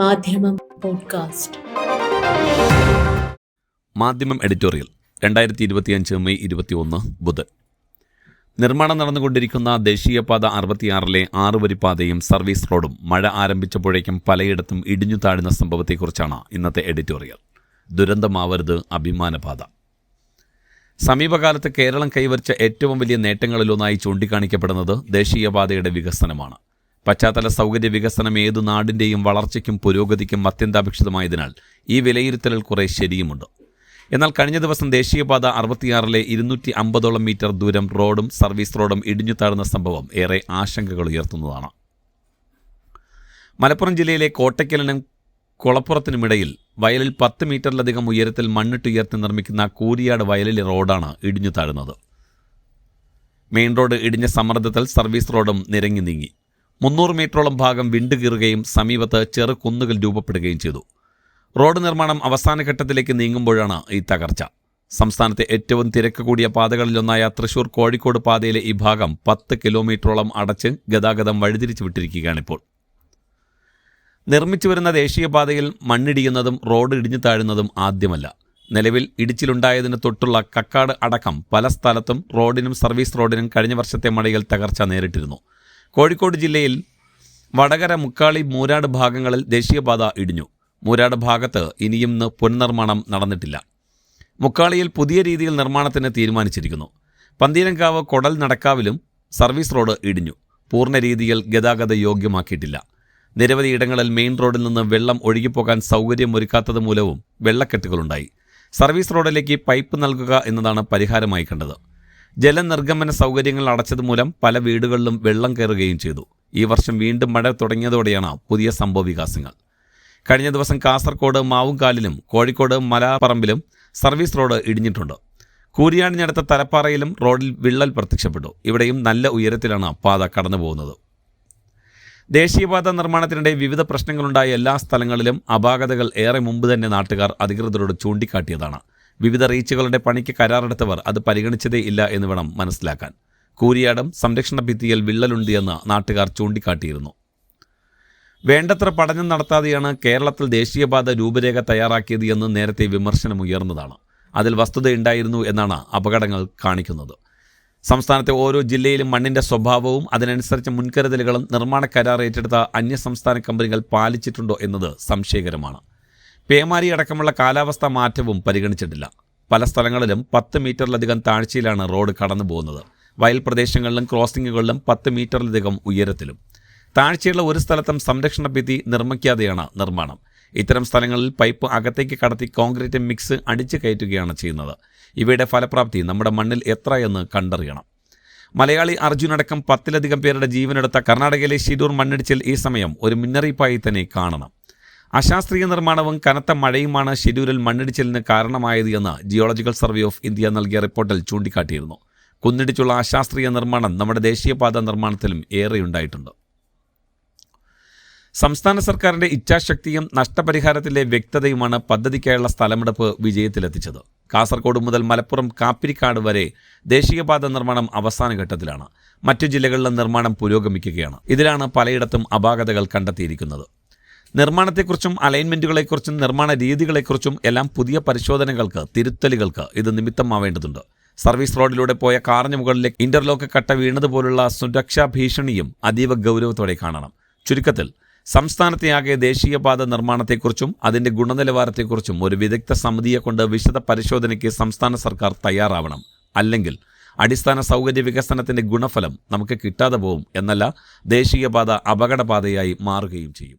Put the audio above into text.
മാധ്യമം പോഡ്കാസ്റ്റ്. മാധ്യമം എഡിറ്റോറിയൽ രണ്ടായിരത്തി ഇരുപത്തിയഞ്ച് മെയ് ഇരുപത്തിയൊന്ന് ബുധൻ. നിർമ്മാണം നടന്നുകൊണ്ടിരിക്കുന്ന ദേശീയപാത അറുപത്തിയാറിലെ ആറുവരി പാതയും സർവീസ് റോഡും മഴ ആരംഭിച്ചപ്പോഴേക്കും പലയിടത്തും ഇടിഞ്ഞു താഴുന്ന സംഭവത്തെക്കുറിച്ചാണ് ഇന്നത്തെ എഡിറ്റോറിയൽ. ദുരന്തമാവരുത് അഭിമാനപാത. സമീപകാലത്ത് കേരളം കൈവരിച്ച ഏറ്റവും വലിയ നേട്ടങ്ങളിലൊന്നായി ചൂണ്ടിക്കാണിക്കപ്പെടുന്നത് ദേശീയപാതയുടെ വികസനമാണ്. പശ്ചാത്തല സൗകര്യ വികസനം ഏതു നാടിന്റെയും വളർച്ചയ്ക്കും പുരോഗതിക്കും അത്യന്താപേക്ഷിതമായതിനാൽ ഈ വിലയിരുത്തലിൽ കുറേ ശരിയുമുണ്ട്. എന്നാൽ കഴിഞ്ഞ ദിവസം ദേശീയപാത അറുപത്തിയാറിലെ ഇരുന്നൂറ്റി അമ്പതോളം മീറ്റർ ദൂരം റോഡും സർവീസ് റോഡും ഇടിഞ്ഞു താഴ്ന്ന സംഭവം ഏറെ ആശങ്കകൾ ഉയർത്തുന്നതാണ്. മലപ്പുറം ജില്ലയിലെ കോട്ടയ്ക്കലിനും കുളപ്പുറത്തിനുമിടയിൽ വയലിൽ പത്ത് മീറ്ററിലധികം ഉയരത്തിൽ മണ്ണിട്ടുയർത്തി നിർമ്മിക്കുന്ന കൂരിയാട് വയലിലെ റോഡാണ് ഇടിഞ്ഞു താഴുന്നത്. മെയിൻ റോഡ് ഇടിഞ്ഞ സമ്മർദ്ദത്തിൽ സർവീസ് റോഡും നിരങ്ങി നീങ്ങി. മുന്നൂറ് മീറ്ററോളം ഭാഗം വിണ്ടുകീറുകയും സമീപത്ത് ചെറു കുന്നുകൾ രൂപപ്പെടുകയും ചെയ്തു. റോഡ് നിർമ്മാണം അവസാന ഘട്ടത്തിലേക്ക് നീങ്ങുമ്പോഴാണ് ഈ തകർച്ച. സംസ്ഥാനത്തെ ഏറ്റവും തിരക്ക് കൂടിയ പാതകളിലൊന്നായ തൃശൂർ കോഴിക്കോട് പാതയിലെ ഈ ഭാഗം പത്ത് കിലോമീറ്ററോളം അടച്ച് ഗതാഗതം വഴിതിരിച്ചു വിട്ടിരിക്കുകയാണിപ്പോൾ. നിർമ്മിച്ചു വരുന്ന ദേശീയപാതയിൽ മണ്ണിടിയുന്നതും റോഡ് ഇടിഞ്ഞു താഴുന്നതും ആദ്യമല്ല. നിലവിൽ ഇടിച്ചിലുണ്ടായതിന് തൊട്ടുള്ള കക്കാട് അടക്കം പല സ്ഥലത്തും റോഡിനും സർവീസ് റോഡിനും കഴിഞ്ഞ വർഷത്തെ മഴയിൽ തകർച്ച നേരിട്ടിരുന്നു. കോഴിക്കോട് ജില്ലയിൽ വടകര മുക്കാളി മൂരാട് ഭാഗങ്ങളിൽ ദേശീയപാത ഇടിഞ്ഞു. മൂരാട് ഭാഗത്ത് ഇനിയും പുനർനിർമ്മാണം നടന്നിട്ടില്ല. മുക്കാളിയിൽ പുതിയ രീതിയിൽ നിർമ്മാണത്തിന് തീരുമാനിച്ചിരിക്കുന്നു. പന്തീരങ്കാവ് കൊടൽ നടക്കാവിലും സർവീസ് റോഡ് ഇടിഞ്ഞു. പൂർണ രീതിയിൽ ഗതാഗത യോഗ്യമാക്കിയിട്ടില്ല. നിരവധി ഇടങ്ങളിൽ മെയിൻ റോഡിൽ നിന്ന് വെള്ളം ഒഴുകിപ്പോകാൻ സൗകര്യമൊരുക്കാത്തത് മൂലവും വെള്ളക്കെട്ടുകളുണ്ടായി. സർവീസ് റോഡിലേക്ക് പൈപ്പ് നൽകുക എന്നതാണ് പരിഹാരമായി കണ്ടത്. ജലനിർഗമന സൗകര്യങ്ങൾ അടച്ചതുമൂലം പല വീടുകളിലും വെള്ളം കയറുകയും ചെയ്തു. ഈ വർഷം വീണ്ടും മഴ തുടങ്ങിയതോടെയാണ് പുതിയ സംഭവവികാസങ്ങൾ കഴിഞ്ഞ ദിവസം കാസർകോട് മാവുംകാലിലും കോഴിക്കോട് മലാപ്പറമ്പിലും സർവീസ് റോഡ് ഇടിഞ്ഞിട്ടുണ്ട്. കൂരിയാണിഞ്ഞടുത്ത തലപ്പാറയിലും റോഡിൽ വിള്ളൽ പ്രത്യക്ഷപ്പെട്ടു. ഇവിടെയും നല്ല ഉയരത്തിലാണ് പാത കടന്നു പോകുന്നത് ദേശീയപാത നിർമ്മാണത്തിനിടെ വിവിധ പ്രശ്നങ്ങളുണ്ടായ എല്ലാ സ്ഥലങ്ങളിലും അപാകതകൾ ഏറെ മുമ്പ് തന്നെ നാട്ടുകാർ അധികൃതരോട് ചൂണ്ടിക്കാട്ടിയതാണ്. വിവിധ റീച്ചുകളുടെ പണിക്ക് കരാറെടുത്തവർ അത് പരിഗണിച്ചതേ ഇല്ല എന്ന് വേണം മനസ്സിലാക്കാൻ. കൂരിയാടം സംരക്ഷണ ഭിത്തിയിൽ വിള്ളലുണ്ട് എന്ന് നാട്ടുകാർ ചൂണ്ടിക്കാട്ടിയിരുന്നു. വേണ്ടത്ര പഠനം നടത്താതെയാണ് കേരളത്തിൽ ദേശീയപാത രൂപരേഖ തയ്യാറാക്കിയത് എന്ന് നേരത്തെ വിമർശനമുയർന്നതാണ് അതിൽ വസ്തുതയുണ്ടായിരുന്നു എന്നാണ് അപകടങ്ങൾ കാണിക്കുന്നത്. സംസ്ഥാനത്തെ ഓരോ ജില്ലയിലും മണ്ണിന്റെ സ്വഭാവവും അതിനനുസരിച്ച് മുൻകരുതലുകളും നിർമ്മാണ കരാർ ഏറ്റെടുത്ത അന്യസംസ്ഥാന കമ്പനികൾ പാലിച്ചിട്ടുണ്ടോ എന്നത് സംശയകരമാണ്. പേമാരി അടക്കമുള്ള കാലാവസ്ഥ മാറ്റവും പരിഗണിച്ചിട്ടില്ല. പല സ്ഥലങ്ങളിലും പത്ത് മീറ്ററിലധികം താഴ്ചയിലാണ് റോഡ് കടന്നു പോകുന്നത്. വയൽ പ്രദേശങ്ങളിലും ക്രോസിംഗുകളിലും പത്ത് മീറ്ററിലധികം ഉയരത്തിലും. താഴ്ചയുള്ള ഒരു സ്ഥലത്തും സംരക്ഷണ ഭിത്തി നിർമ്മിക്കാതെയാണ് നിർമ്മാണം. ഇത്തരം സ്ഥലങ്ങളിൽ പൈപ്പ് അകത്തേക്ക് കടത്തി കോൺക്രീറ്റ് മിക്സ് അടിച്ചു കയറ്റുകയാണ് ചെയ്യുന്നത്. ഇവയുടെ ഫലപ്രാപ്തി നമ്മുടെ മണ്ണിൽ എത്ര എന്ന് കണ്ടറിയണം. മലയാളി അർജുൻ അടക്കം പത്തിലധികം പേരുടെ ജീവനെടുത്ത കർണാടകയിലെ ഷിഡൂർ മണ്ണിടിച്ചിൽ ഈ സമയം ഒരു മുന്നറിയിപ്പായി തന്നെ കാണണം. അശാസ്ത്രീയ നിർമ്മാണവും കനത്ത മഴയുമാണ് ഷെഡ്യൂരിൽ മണ്ണിടിച്ചിലിന് കാരണമായത് എന്ന് ജിയോളജിക്കൽ സർവേ ഓഫ് ഇന്ത്യ നൽകിയ റിപ്പോർട്ടിൽ ചൂണ്ടിക്കാട്ടിയിരുന്നു. കുന്നിടിച്ചുള്ള അശാസ്ത്രീയ നിർമ്മാണം നമ്മുടെ ദേശീയപാത നിർമ്മാണത്തിലും ഏറെയുണ്ടായിട്ടുണ്ട്. സംസ്ഥാന സർക്കാരിന്റെ ഇച്ഛാശക്തിയും നഷ്ടപരിഹാരത്തിലെ വ്യക്തതയുമാണ് പദ്ധതിക്കായുള്ള സ്ഥലമെടുപ്പ് വിജയത്തിലെത്തിച്ചത്. കാസർഗോഡ് മുതൽ മലപ്പുറം കാപ്പിരിക്കാട് വരെ ദേശീയപാത നിർമ്മാണം അവസാന ഘട്ടത്തിലാണ്. മറ്റു ജില്ലകളിലെ നിർമ്മാണം പുരോഗമിക്കുകയാണ്. ഇതിലാണ് പലയിടത്തും അപാകതകൾ കണ്ടെത്തിയിരിക്കുന്നത്. നിർമ്മാണത്തെക്കുറിച്ചും അലൈൻമെന്റുകളെക്കുറിച്ചും നിർമ്മാണ രീതികളെക്കുറിച്ചും എല്ലാം പുതിയ പരിശോധനകൾക്ക് തിരുത്തലുകൾക്ക് ഇത് നിമിത്തമാവേണ്ടതുണ്ട്. സർവീസ് റോഡിലൂടെ പോയ കാറിന് മുകളിലെ ഇന്റർലോക്ക് കട്ട വീണതുപോലുള്ള സുരക്ഷാ ഭീഷണിയും അതീവ ഗൗരവത്തോടെ കാണണം. ചുരുക്കത്തിൽ സംസ്ഥാനത്തെയാകെ ദേശീയപാത നിർമ്മാണത്തെക്കുറിച്ചും അതിന്റെ ഗുണനിലവാരത്തെക്കുറിച്ചും ഒരു വിദഗ്ധ സമിതിയെ കൊണ്ട് വിശദ പരിശോധനയ്ക്ക് സംസ്ഥാന സർക്കാർ തയ്യാറാവണം. അല്ലെങ്കിൽ അടിസ്ഥാന സൗകര്യ വികസനത്തിന്റെ ഗുണഫലം നമുക്ക് കിട്ടാതെ പോവും എന്നല്ല ദേശീയപാത അപകടപാതയായി മാറുകയും ചെയ്യും.